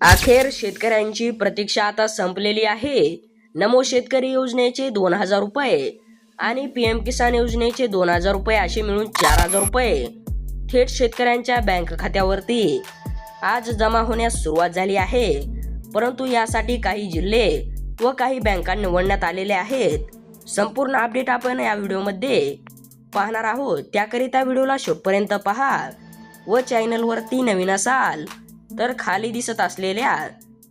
अखेर शेतकऱ्यांची प्रतीक्षा आता संपलेली आहे. नमो शेतकरी योजनेचे दोन हजार रुपये आणि पी एम किसान योजनेचे दोन हजार रुपये असे मिळून चार हजार रुपये थेट शेतकऱ्यांच्या बँक खात्यावरती आज जमा होण्यास सुरुवात झाली आहे. परंतु यासाठी काही जिल्हे व काही बँका निवडण्यात आलेले आहेत. संपूर्ण अपडेट आपण या व्हिडिओमध्ये पाहणार आहोत. त्याकरिता व्हिडिओला शेवटपर्यंत पहा व चॅनलवरती नवीन असाल तर खाली दिसत असलेल्या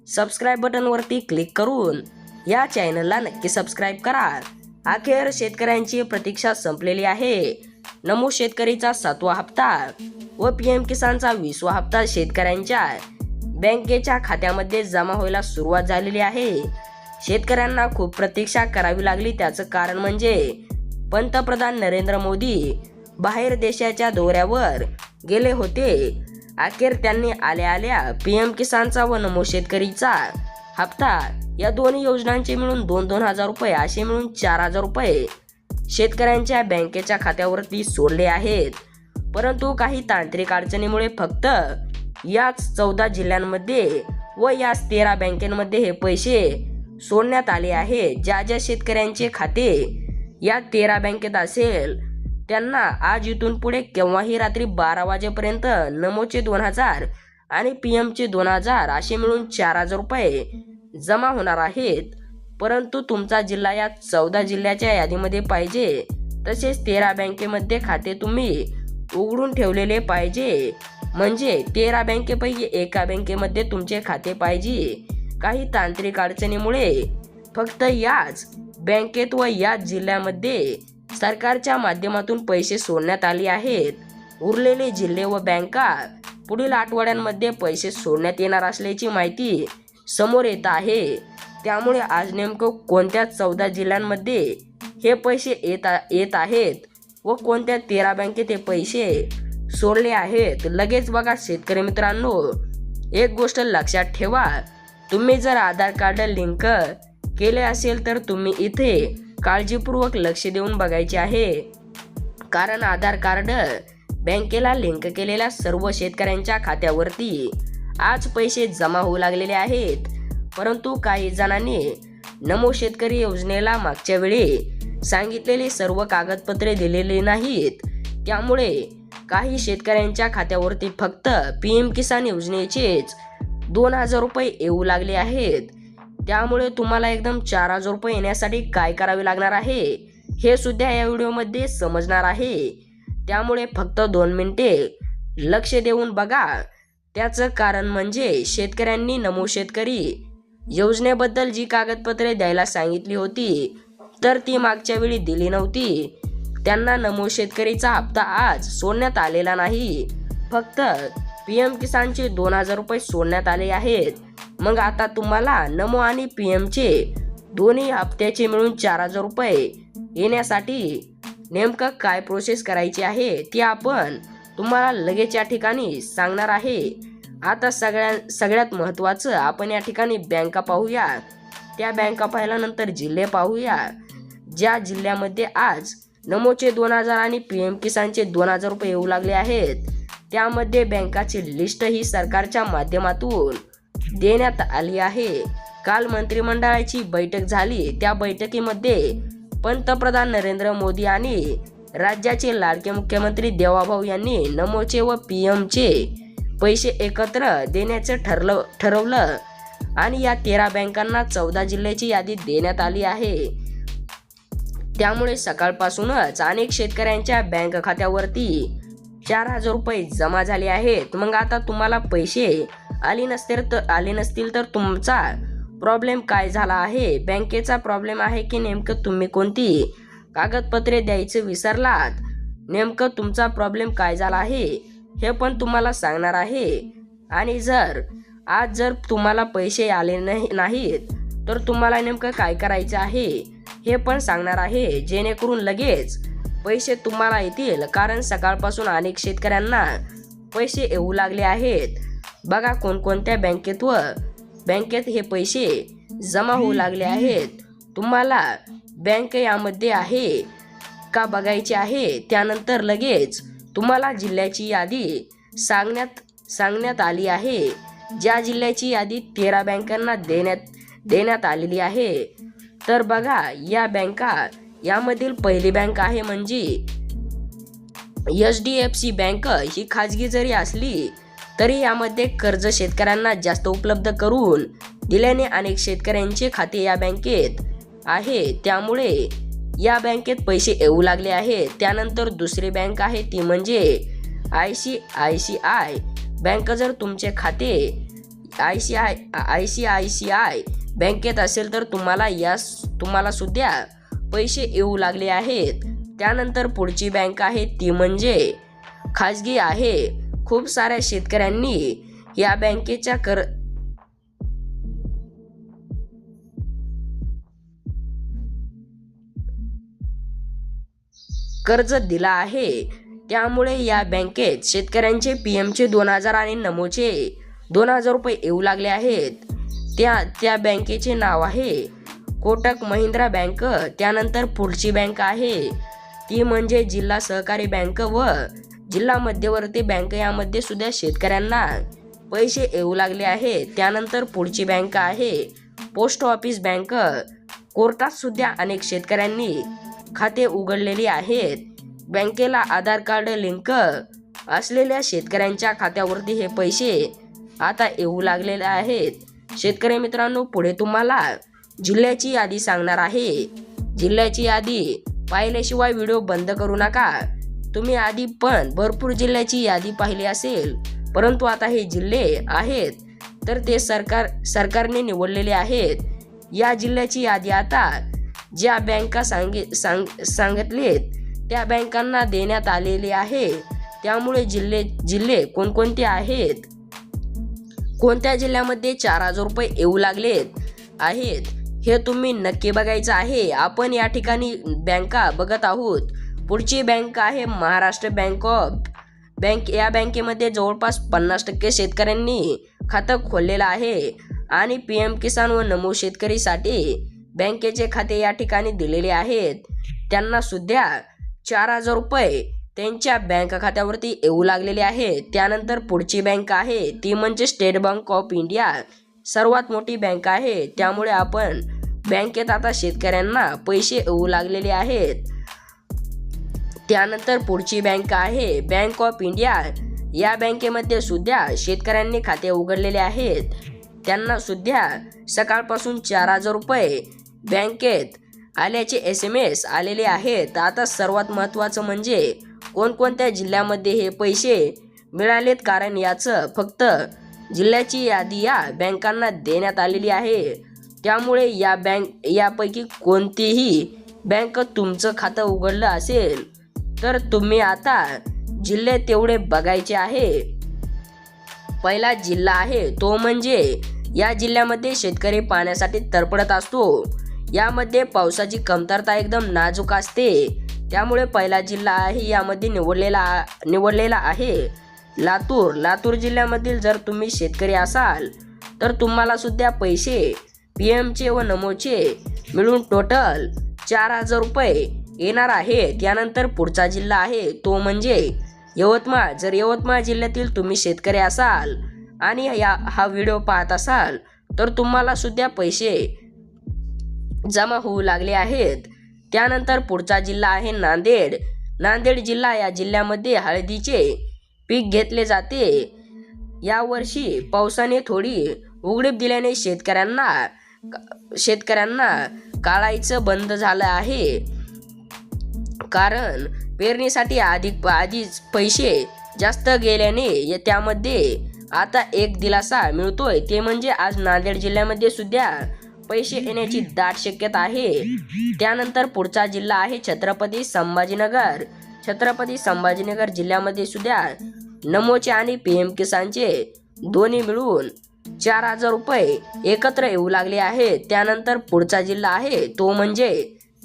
सबस्क्राईब बटनवरती क्लिक करून या चॅनलला नक्की सबस्क्राईब करा. अखेर शेतकऱ्यांची प्रतीक्षा संपलेली आहे. नमो शेतकरीचा सातवा हप्ता व पी एम किसानचा वीसवा हप्ता शेतकऱ्यांच्या बँकेच्या खात्यामध्ये जमा व्हायला सुरुवात झालेली आहे. शेतकऱ्यांना खूप प्रतीक्षा करावी लागली. त्याचं कारण म्हणजे पंतप्रधान नरेंद्र मोदी बाहेर देशाच्या दौऱ्यावर गेले होते. अखेर त्यांनी आल्या आल्या पी एम किसानचा व नमो शेतकरीचा हप्ता. या दोन्ही योजनांचे मिळून दोन दोन हजार रुपये असे मिळून चार हजार रुपये शेतकऱ्यांच्या बँकेच्या खात्यावरती सोडले आहेत. परंतु काही तांत्रिक अडचणीमुळे फक्त याच चौदा जिल्ह्यांमध्ये व याच तेरा बँकेमध्ये हे पैसे सोडण्यात आले आहे ज्या ज्या शेतकऱ्यांचे खाते या तेरा बँकेत असेल त्यांना आज इथून पुढे केव्हाही रात्री बारा वाजेपर्यंत नमोचे दोन हजार आणि पी एमचे दोन हजार असे मिळून चार हजार रुपये जमा होणार आहेत. परंतु तुमचा जिल्हा या चौदा जिल्ह्याच्या यादीमध्ये पाहिजे. तसेच तेरा बँकेमध्ये खाते तुम्ही उघडून ठेवलेले पाहिजे. म्हणजे तेरा बँकेपैकी एका बँकेमध्ये तुमचे खाते पाहिजे. काही तांत्रिक अडचणीमुळे फक्त याच बँकेत व याच जिल्ह्यामध्ये सरकारच्या माध्यमातून पैसे सोडण्यात आले आहेत. उरलेले जिल्हे व बँका पुढील आठवड्यांमध्ये पैसे सोडण्यात येणार असल्याची माहिती समोर येत आहे. त्यामुळे आज नेमकं कोणत्या चौदा जिल्ह्यांमध्ये हे पैसे येत येत आहेत व कोणत्या तेरा बँकेत हे पैसे सोडले आहेत? लगेच बघा शेतकरी मित्रांनो एक गोष्ट लक्षात ठेवा. तुम्ही जर आधार कार्ड लिंक केले असेल तर तुम्ही इथे काळजीपूर्वक लक्ष देऊन बघायचे आहे. कारण आधार कार्ड बँकेला लिंक केलेल्या सर्व शेतकऱ्यांच्या खात्यावरती आज पैसे जमा होऊ लागलेले आहेत. परंतु काही जणांनी नमो शेतकरी योजनेला मागच्या वेळी सांगितलेली सर्व कागदपत्रे दिलेली नाहीत. त्यामुळे काही शेतकऱ्यांच्या खात्यावरती फक्त पी एम किसान योजनेचेच दोन हजार रुपये येऊ लागले आहेत. त्यामुळे तुम्हाला एकदम चार हजार रुपये येण्यासाठी काय करावे लागणार आहे? हे सुद्धा या व्हिडिओमध्ये समजणार आहे. त्यामुळे फक्त दोन मिनिटे लक्ष देऊन बघा. त्याचं कारण म्हणजे शेतकऱ्यांनी नमो शेतकरी योजनेबद्दल जी कागदपत्रे द्यायला सांगितली होती तर ती मागच्या वेळी दिली नव्हती. त्यांना नमो शेतकरीचा हप्ता आज सोडण्यात आलेला नाही. फक्त पी एम किसानचे दोन हजार रुपये सोडण्यात आले आहेत. मग आता तुम्हाला नमो आणि पी एमचे दोन्ही हप्त्याचे मिळून चार हजार रुपये येण्यासाठी नेमकं काय प्रोसेस करायची आहे ती आपण तुम्हाला लगेच या ठिकाणी सांगणार आहे. आता सगळ्या सगळ्यात महत्त्वाचं आपण या ठिकाणी बँका पाहूया? त्या बँका पाहिल्यानंतर जिल्हे पाहूया. ज्या जिल्ह्यामध्ये आज नमोचे दोन हजार आणि पी एम किसानचे दोन हजार रुपये येऊ लागले आहेत. त्यामध्ये बँकाची लिस्ट ही सरकारच्या माध्यमातून देण्यात आली आहे. काल मंत्रिमंडळाची बैठक झाली. त्या बैठकीमध्ये पंतप्रधान नरेंद्र मोदी आणि राज्याचे लाडके मुख्यमंत्री देवाभाऊ यांनी नमोचे व पी एमचे पैसे एकत्र देण्याचं ठरलं ठरवलं आणि या तेरा बँकांना चौदा जिल्ह्याची यादी देण्यात आली आहे. त्यामुळे सकाळपासूनच अनेक शेतकऱ्यांच्या बँक खात्यावरती चार हजार रुपये जमा झाले आहेत. मग आता तुम्हाला पैसे आली नसतील तर आले नसतील तर तुमचा प्रॉब्लेम काय झाला आहे? बँकेचा प्रॉब्लेम आहे की नेमकं तुम्ही कोणती कागदपत्रे द्यायचे विसरलात? नेमकं तुमचा प्रॉब्लेम काय झाला आहे? हे पण तुम्हाला सांगणार आहे. आणि जर आज जर तुम्हाला पैसे आले नाही नाहीत तर तुम्हाला नेमकं काय करायचं आहे? हे पण सांगणार आहे. जेणेकरून लगेच पैसे तुम्हाला येतील. कारण सकाळपासून अनेक शेतकऱ्यांना पैसे येऊ लागले आहेत. बघा कोणकोणत्या बँकेत व बँकेत हे पैसे जमा होऊ लागले आहेत. तुम्हाला बँक यामध्ये आहे का बघायचे आहे? त्यानंतर लगेच तुम्हाला जिल्ह्याची यादी सांगण्यात सांगण्यात आली आहे. ज्या जिल्ह्याची यादी तेरा बँकांना देण्यात देण्यात आलेली आहे. तर बघा या बँका यामधील पहिली बँक आहे म्हणजे H D F C bank. ही खाजगी जरी असली तरी यामध्ये कर्ज शेतकऱ्यांना जास्त उपलब्ध करून दिल्याने अनेक शेतकऱ्यांचे खाते या बँकेत आहे. त्यामुळे या बँकेत पैसे येऊ लागले आहेत. त्यानंतर दुसरी बँक आहे ती म्हणजे I C I C I. Bank जर तुमचे खाते I C I I C I C I बँकेत असेल तर तुम्हाला या तुम्हाला सुद्धा पैसे येऊ लागले आहेत. त्यानंतर पुढची बँक आहे ती म्हणजे खाजगी आहे. खूप साऱ्या शेतकऱ्यांनी या बँकेच्या कर कर्ज दिला आहे. त्यामुळे या बँकेत शेतकऱ्यांचे पी एमचे दोन हजार आणि नमोचे दोन हजार रुपये येऊ लागले आहेत. त्या त्या बँकेचे नाव आहे कोटक महिंद्रा बँक. त्यानंतर पुढची बँक आहे. ती म्हणजे जिल्हा सहकारी बँक व जिल्हा मध्यवर्ती बँक यामध्ये सुद्धा शेतकऱ्यांना पैसे येऊ लागले आहेत. त्यानंतर पुढची बँक आहे. Post office bank. कोर्टात सुद्धा अनेक शेतकऱ्यांनी खाते उघडलेली आहेत. बँकेला आधार कार्ड लिंक असलेल्या शेतकऱ्यांच्या खात्यावरती हे पैसे आता येऊ लागलेले आहेत. शेतकरी मित्रांनो पुढे तुम्हाला जिल्ह्याची यादी सांगणार आहे. जिल्ह्याची यादी पाहिल्याशिवाय व्हिडिओ बंद करू नका. तुम्ही आधी पण भरपूर जिल्ह्याची यादी पाहिली असेल. परंतु आता हे जिल्हे आहेत तर ते सरकार सरकारने निवडलेले आहेत. या जिल्ह्याची यादी आता ज्या बँका सांगे सांग सांगितलेत त्या बँकांना देण्यात आलेली आहे. त्यामुळे जिल्हे जिल्हे कोणकोणते आहेत? कोणत्या जिल्ह्यामध्ये चार हजार रुपये येऊ लागलेत आहेत? हे तुम्ही नक्की बघायचं आहे. आपण या ठिकाणी बँका बघत आहोत. पुढची बँक आहे महाराष्ट्र बँक ऑफ. बँक या बँकेमध्ये जवळपास पन्नास टक्के शेतकऱ्यांनी खातं खोललेलं आहे आणि पी एम किसान व नमो शेतकरीसाठी बँकेचे खाते या ठिकाणी दिलेले आहेत. त्यांना सुद्धा चार हजार रुपये त्यांच्या बँक खात्यावरती येऊ लागलेले आहे त्यानंतर पुढची बँक आहे ती म्हणजे स्टेट बँक ऑफ इंडिया. सर्वात मोठी बँक आहे त्यामुळे आपण बँकेत आता शेतकऱ्यांना पैसे येऊ लागलेले आहेत. त्यानंतर पुढची बँक आहे बँक ऑफ इंडिया. या बँकेमध्ये सुद्धा शेतकऱ्यांनी खाते उघडलेले आहेत. त्यांना सुद्धा सकाळपासून चार हजार रुपये बँकेत आल्याचे एस एम एस आलेले आहेत. आता सर्वात महत्त्वाचं म्हणजे कोणकोणत्या जिल्ह्यामध्ये हे पैसे मिळालेत कारण याचं फक्त जिल्ह्याची यादी या बँकांना देण्यात आलेली आहे. त्यामुळे या बँक यापैकी कोणतीही बँक तुमचं खातं उघडलं असेल तर तुम्ही आता जिल्हे तेवढे बघायचे आहे. पहिला जिल्हा आहे तो म्हणजे या जिल्ह्यामध्ये शेतकरी पाण्यासाठी तरपडत असतो. यामध्ये पावसाची कमतरता एकदम नाजूक असते. त्यामुळे पहिला जिल्हा आहे यामध्ये निवडलेला निवडलेला आहे. लातूर लातूर जिल्ह्यामधील जर तुम्ही शेतकरी असाल तर तुम्हाला सुद्धा पैसे पी एमचे व नमोचे मिळून टोटल चार हजार रुपये येणार आहे. त्यानंतर पुढचा जिल्हा आहे. तो म्हणजे यवतमाळ. जर यवतमाळ जिल्ह्यातील तुम्ही शेतकरी असाल आणि या हा व्हिडिओ पाहत असाल तर तुम्हाला सुद्धा पैसे जमा होऊ लागले आहेत. त्यानंतर पुढचा जिल्हा आहे नांदेड. नांदेड जिल्हा या जिल्ह्यामध्ये हळदीचे पीक घेतले जाते. यावर्षी पावसाने थोडी उघडीप दिल्याने शेतकऱ्यांना शेतकऱ्यांना काढायचं बंद झालं आहे. कारण पेरणीसाठी अधिक आधीच पैसे जास्त गेल्याने त्यामध्ये आता एक दिलासा मिळतोय. ते म्हणजे आज नांदेड जिल्ह्यामध्ये सुद्धा पैसे येण्याची दाट शक्यता आहे. त्यानंतर पुढचा जिल्हा आहे छत्रपती संभाजीनगर. छत्रपती संभाजीनगर जिल्ह्यामध्ये सुद्धा नमोचे आणि पी एम किसानचे दोन्ही मिळून चार हजार रुपये एकत्र येऊ लागले आहे त्यानंतर पुढचा जिल्हा आहे तो म्हणजे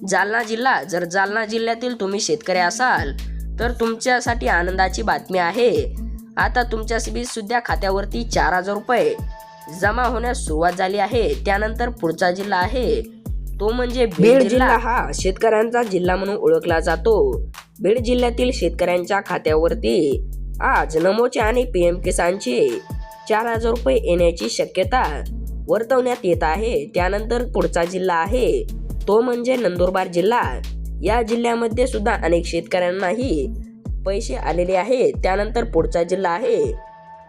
जालना जिल्हा. जर जालना जिल्ह्यातील तुम्ही शेतकरी असाल तर तुमच्यासाठी आनंदाची बातमी आहे. आता तुमच्या सुद्धा खात्यावरती चार हजार रुपये जमा होण्यास सुरुवात झाली आहे. त्यानंतर पुढचा जिल्हा आहे. तो म्हणजे बीड जिल्हा हा शेतकऱ्यांचा जिल्हा म्हणून ओळखला जातो. बीड जिल्ह्यातील शेतकऱ्यांच्या खात्यावरती आज नमोचे आणि पी एम किसानचे चार हजार रुपये येण्याची शक्यता वर्तवण्यात येत आहे. त्यानंतर पुढचा जिल्हा आहे. तो म्हणजे नंदुरबार जिल्हा. या जिल्ह्यामध्ये सुद्धा अनेक शेतकऱ्यांनाही पैसे आलेले आहेत त्यानंतर पुढचा जिल्हा आहे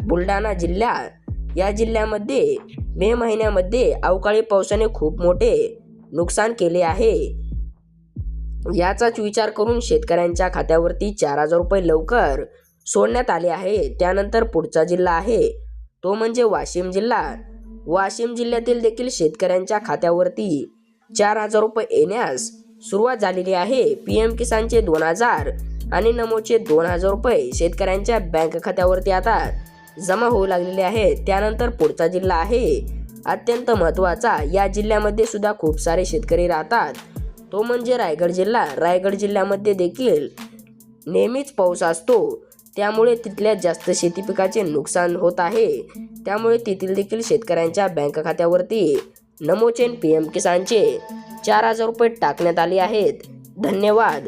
बुलढाणा जिल्हा. या जिल्ह्यामध्ये मे महिन्यामध्ये अवकाळी पावसाने खूप मोठे नुकसान केले आहे. याचाच विचार करून शेतकऱ्यांच्या खात्यावरती चार हजार रुपये लवकर सोडण्यात आले आहे. त्यानंतर पुढचा जिल्हा आहे तो म्हणजे वाशिम जिल्हा. वाशिम जिल्ह्यातील देखील शेतकऱ्यांच्या खात्यावरती चार हजार रुपये येण्यास सुरुवात झालेली आहे. पी एम किसानचे दोन हजार आणि नमोचे दोन हजार रुपये शेतकऱ्यांच्या बँक खात्यावरती आता जमा होऊ लागलेले आहेत. त्यानंतर पुढचा जिल्हा आहे. अत्यंत महत्त्वाचा. या जिल्ह्यामध्ये सुद्धा खूप सारे शेतकरी राहतात. तो म्हणजे रायगड जिल्हा. रायगड जिल्ह्यामध्ये देखील नेहमीच पाऊस असतो. त्यामुळे तिथल्या जास्त शेती पिकाचे नुकसान होत आहे. त्यामुळे तेथील देखील शेतकऱ्यांच्या बँक खात्यावरती नमोचेन पी एम किसानचे चार हजार रुपये टाकण्यात आले आहेत. धन्यवाद.